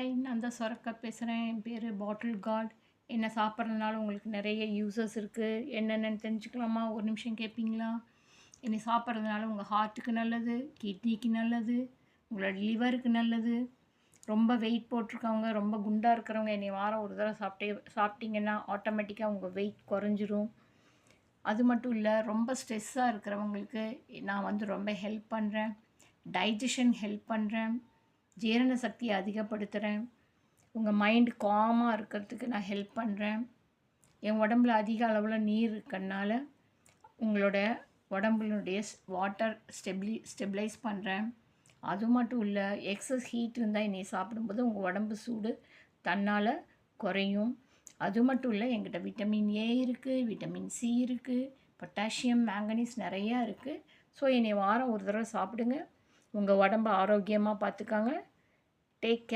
Hi நான் தான் சொரக்கா பேசுகிறேன் என் பேர் பாட்டில் காட் என்ன சாப்பிட்றதுனால உங்களுக்கு நிறைய யூசஸ் இருக்குது என்னென்னு தெரிஞ்சுக்கலாமா? ஒரு நிமிஷம் கேட்பீங்களா என்னை சாப்பிட்றதுனால உங்கள் ஹார்ட்டுக்கு நல்லது கிட்னிக்கு நல்லது உங்களோட லிவருக்கு நல்லது. ரொம்ப வெயிட் போட்டிருக்கவங்க ரொம்ப குண்டாக இருக்கிறவங்க என்னை வாரம் ஒரு தடவை சாப்பிட்டே சாப்பிட்டீங்கன்னா ஆட்டோமேட்டிக்காக உங்கள் வெயிட் குறைஞ்சிரும். அது மட்டும் இல்லை ரொம்ப ஸ்ட்ரெஸ்ஸாக இருக்கிறவங்களுக்கு நான் வந்து ரொம்ப ஹெல்ப் பண்ணுறேன் டைஜஷன் ஹெல்ப் பண்ணுறேன் ஜீரண சக்தியை அதிகப்படுத்துகிறேன் உங்கள் மைண்டு காமாக இருக்கிறதுக்கு நான் ஹெல்ப் பண்ணுறேன் என் உடம்புல அதிக அளவில் நீர் இருக்கிறனால உங்களோட உடம்புனுடைய வாட்டர் ஸ்டெபிலி ஸ்டெபிளைஸ் பண்ணுறேன் அது மட்டும் இல்லை எக்ஸஸ் ஹீட் இருந்தால் என்னை சாப்பிடும்போது உங்கள் உடம்பு சூடு தன்னால் குறையும். அது மட்டும் இல்லை எங்கிட்ட விட்டமின் ஏ இருக்குது விட்டமின் சி இருக்குது பொட்டாசியம் மேங்கனீஸ் நிறையா இருக்குது ஸோ என்னை வாரம் ஒரு தடவை சாப்பிடுங்க. உங்கள் உடம்ப ஆரோக்கியமாக பார்த்துக்காங்க Take care.